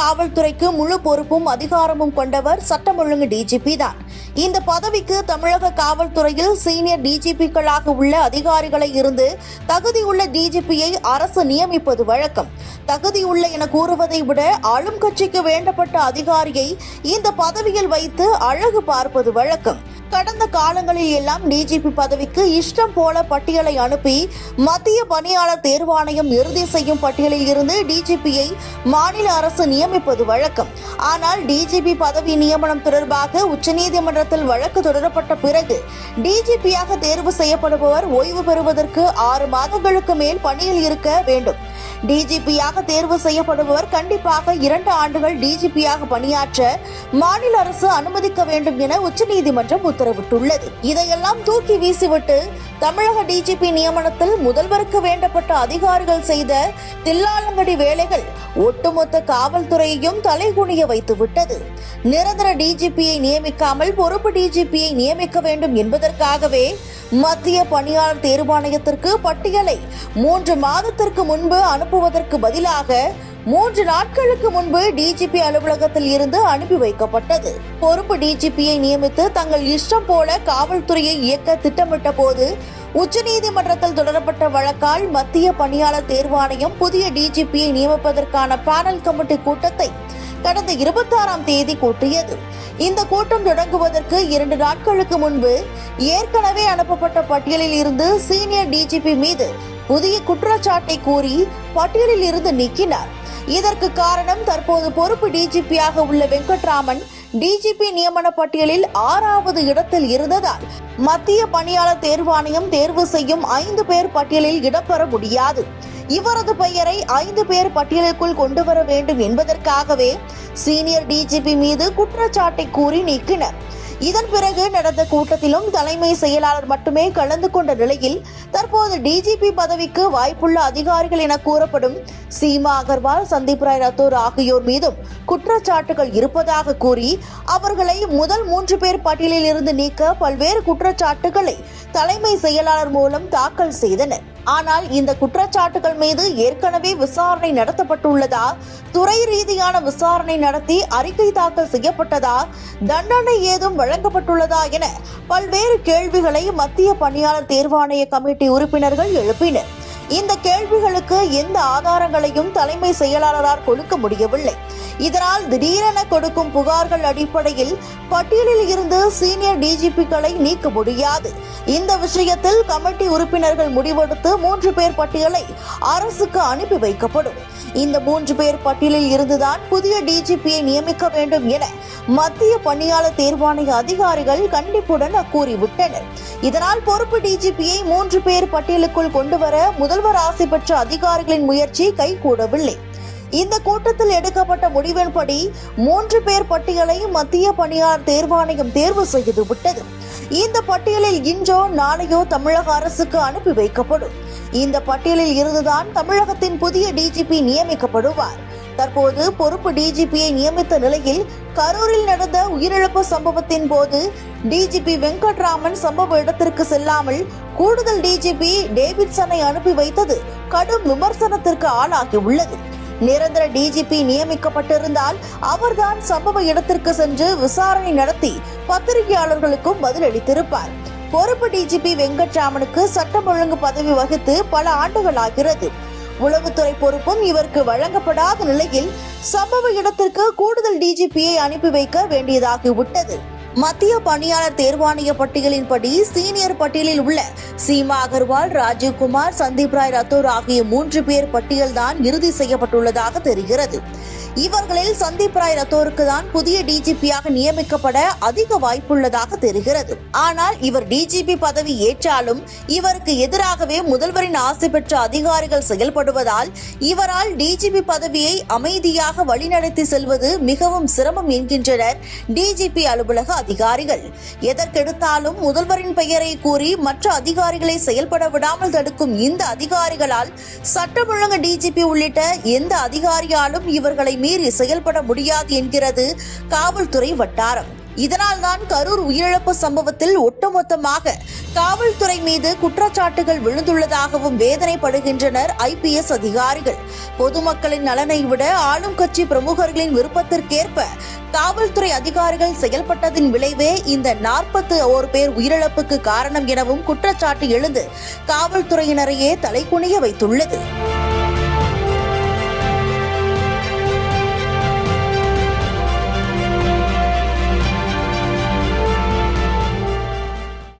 காவல்துறைக்கு முழு பொறுப்பும் அதிகாரமும் கொண்டவர் சட்டம் ஒழுங்கு டிஜிபி தான். இந்த பதவிக்கு தமிழக காவல்துறையில் சீனியர் டிஜிபிக்களாக உள்ள அதிகாரிகளை இருந்து தகுதியுள்ள டிஜிபியை அரசு நியமிப்பது வழக்கம். தகுதியுள்ள என கூறுவதை விட ஆளும் கட்சிக்கு வேண்டப்பட்ட அதிகாரியை இந்த பதவியில் வைத்து அழகு பார்ப்பது வழக்கம். கடந்த காலங்களில் எல்லாம் டிஜிபி பதவிக்கு இஷ்டம் போல பட்டியலை அனுப்பி மத்திய பணியாளர் தேர்வாணையம் இறுதி செய்யும் பட்டியலில் இருந்து டிஜிபியை மாநில அரசு நியமிப்பது வழக்கம். ஆனால் டிஜிபி பதவி நியமனம் தொடர்பாக உச்சநீதிமன்றத்தில் வழக்கு தொடரப்பட்ட பிறகு டிஜிபியாக தேர்வு செய்யப்படுபவர் ஓய்வு பெறுவதற்கு ஆறு மாதங்களுக்கு மேல் பணியில் இருக்க வேண்டும். டிஜிபியாக தேர்வு செய்யப்படுபவர் கண்டிப்பாக இரண்டு ஆண்டுகள் டிஜிபியாக பணியாற்ற மாநில அரசு அனுமதிக்க வேண்டும் என உச்சநீதிமன்றம் உத்தரவிட்டுள்ளது. இதையெல்லாம் தூக்கி வீசிவிட்டு தமிழக டிஜிபி நியமனத்தில் முதல்வருக்கு வேண்டப்பட்ட அதிகாரிகள் செய்த தில்லாலங்கடி வேலைகள் ஒட்டுமொத்த காவல்துறையையும் தலைகுனிய வைத்துவிட்டது. நிரந்தர டிஜிபியை நியமிக்காமல் பொறுப்பு டிஜிபியை நியமிக்க வேண்டும் என்பதற்காகவே மத்திய பணியாளர் தேர்வாணையத்திற்கு பட்டியலை மூன்று மாதத்திற்கு முன்பு அனுப்புவதற்கு பதிலாக மூன்று நாட்களுக்கு முன்பு டிஜிபி அலுவலகத்தில் இருந்து அனுப்பி வைக்கப்பட்டது. பொறுப்பு டிஜிபியை நியமித்து தங்கள் இஷ்டம் போல காவல்துறையை இயக்க திட்டமிட்ட போது உச்சநீதிமன்றத்தில் தொடரப்பட்ட வழக்கால் மத்திய பணியாளர் தேர்வாணையம் புதிய டிஜிபியை நியமிப்பதற்கான பேனல் கமிட்டி கூட்டத்தை கடந்த இருபத்தாறாம் தேதி கூட்டியது. இந்த கூட்டம் தொடங்குவதற்கு இரண்டு நாட்களுக்கு முன்பு ஏற்கனவே அனுப்பப்பட்ட பட்டியலில் இருந்து சீனியர் டிஜிபி மீது புதிய குற்றச்சாட்டை கூறி பட்டியலில் இருந்து நீக்கினார். இதற்கு காரணம் தற்போது பொறுப்பு டிஜிபியாக உள்ள வெங்கட்ராமன் டிஜிபி நியமன பட்டியலில் ஆறாவது இடத்தில் இருந்ததால் மத்திய பணியாளர் தேர்வாணையம் தேர்வு செய்யும் ஐந்து பேர் பட்டியலில் இடம்பெற முடியாது. இவரது பெயரை ஐந்து பேர் பட்டியலுக்குள் கொண்டு வர வேண்டும் என்பதற்காகவே சீனியர் டிஜிபி மீது குற்றச்சாட்டை கூறி நீக்கினர். இதன் பிறகு நடந்த கூட்டத்திலும் தலைமை செயலாளர் மட்டுமே கலந்து கொண்ட நிலையில் தற்போது டிஜிபி பதவிக்கு வாய்ப்புள்ள அதிகாரிகள் என கூறப்படும் சீமா அகர்வால் சந்தீப் ராய் ரத்தோர் ஆகியோர் மீதும் குற்றச்சாட்டுகள் இருப்பதாக கூறி அவர்களை முதல் மூன்று பேர் பட்டியலில் இருந்து நீக்க பல்வேறு குற்றச்சாட்டுகளை தலைமை செயலாளர் மூலம் தாக்கல் செய்தனர். ஆனால் இந்த குற்றச்சாட்டுகள் மீது ஏற்கனவே விசாரணை நடத்தப்பட்டுள்ளதா? துறை ரீதியான விசாரணை நடத்தி அறிக்கை தாக்கல் செய்யப்பட்டதா? தண்டனை ஏதும் வழங்கப்பட்டுள்ளதா என பல்வேறு கேள்விகளை மத்திய பணியாளர் தேர்வாணைய கமிட்டி உறுப்பினர்கள் எழுப்பினர். இந்த கேள்விகளுக்கு எந்த ஆதாரங்களையும் தலைமை செயலாளரால் கொடுக்க முடியவில்லை. இதனால் திடீரென கொடுக்கும் புகார்கள் அடிப்படையில் பட்டியலில் இருந்து சீனியர் டிஜிபிக்களை நீக்க முடியாது. இந்த விஷயத்தில் கமிட்டி உறுப்பினர்கள் முடிவெடுத்து மூன்று பேர் பட்டியலை அரசுக்கு அனுப்பி வைக்கப்படும். இந்த மூன்று பேர் பட்டியலில் இருந்துதான் புதிய டிஜிபியை நியமிக்க வேண்டும் என மத்திய பணியாளர் தேர்வாணைய அதிகாரிகள் கண்டிப்புடன் கூறிவிட்டனர். இதனால் பொறுப்பு டிஜிபியை மூன்று பேர் பட்டியலுக்குள் கொண்டுவர முதல்வர் ஆசை பெற்ற அதிகாரிகளின் முயற்சி கைகூடவில்லை. இந்த கூட்டத்தில் எடுக்கப்பட்ட முடிவின்படி மூன்று பேர் பட்டியலை மத்திய பணியாளர் தேர்வாணையம் தேர்வு செய்து விட்டது. இந்த பட்டியலில் இன்றோ நாளையோ தமிழக அரசுக்கு அனுப்பி வைக்கப்படும். இந்த பட்டியலில் இருந்துதான் தமிழகத்தின் புதிய டிஜிபி நியமிக்கப்படுவார். தற்போது பொறுப்பு டிஜிபியை நியமித்த நிலையில் கரூரில் நடந்த உயிரிழப்பு சம்பவத்தின் போது டிஜிபி வெங்கட்ராமன் சம்பவ இடத்திற்கு செல்லாமல் கூடுதல் டிஜிபி டேவிட்சனை அனுப்பி வைத்தது கடும் விமர்சனத்திற்கு ஆளாகி உள்ளது நிரந்தர டிஜிபி நியமிக்கப்பட்டிருந்தால் அவர்தான் சம்பவ இடத்திற்கு சென்று விசாரணை நடத்தி பத்திரிகையாளர்களுக்கும் பதிலளித்திருப்பார். பொறுப்பு டிஜிபி வெங்கட்ராமனுக்கு சட்டம் ஒழுங்கு பதவி வகித்து பல ஆண்டுகள் ஆகிறது உளவுத்துறை பொறுப்பும் இவருக்கு வழங்கப்படாத நிலையில் சம்பவ இடத்திற்கு கூடுதல் டிஜிபியை அனுப்பி வைக்க வேண்டியதாகிவிட்டது. மத்திய பணியாளர் தேர்வாணைய பட்டியலின்படி சீனியர் பட்டியலில் உள்ள சீமா அகர்வால் ராஜீவ்குமார் சந்தீப் ராய் ரத்தோர் ஆகிய மூன்று பேர் பட்டியல்தான் இறுதி செய்யப்பட்டுள்ளதாக தெரிகிறது. இவர்களில் சந்தீப் ராய் ரத்தோருக்கு தான் புதிய டிஜிபியாக நியமிக்கப்பட அதிக வாய்ப்புள்ளதாக தெரிகிறது. ஆனால் இவர் டிஜிபி பதவி ஏற்றாலும் இவருக்கு எதிராகவே முதல்வரின் ஆசை பெற்ற அதிகாரிகள் செயல்படுவதால் இவரால் டிஜிபி பதவியை அமைதியாக வழிநடத்தி செல்வது மிகவும் சிரமம் என்கின்றனர். டிஜிபி அலுவலக அதிகாரிகள். எதற்கெடுத்தாலும் முதல்வரின் பெயரை கூறி மற்ற அதிகாரிகளை செயல்பட விடாமல் தடுக்கும் இந்த அதிகாரிகளால் சட்டம் ஒழுங்கு டிஜிபி உள்ளிட்ட எந்த அதிகாரியாலும் இவர்களை மீறி செயல்பட முடியாது என்கிறது காவல்துறை வட்டாரம். இதனால்தான் கரூர் உயிரிழப்பு சம்பவத்தில் ஒட்டுமொத்தமாக காவல்துறை மீது குற்றச்சாட்டுகள் விழுந்துள்ளதாகவும் வேதனைப்படுகின்றனர் ஐபிஎஸ் அதிகாரிகள். பொதுமக்களின் நலனை விட ஆளும் கட்சி பிரமுகர்களின் விருப்பத்திற்கேற்ப காவல்துறை அதிகாரிகள் செயல்பட்டதின் விளைவே இந்த நாற்பத்து ஓர் பேர் உயிரிழப்புக்கு காரணம் எனவும் குற்றச்சாட்டு எழுந்து காவல்துறையினரையே தலைக்குனிய வைத்துள்ளது.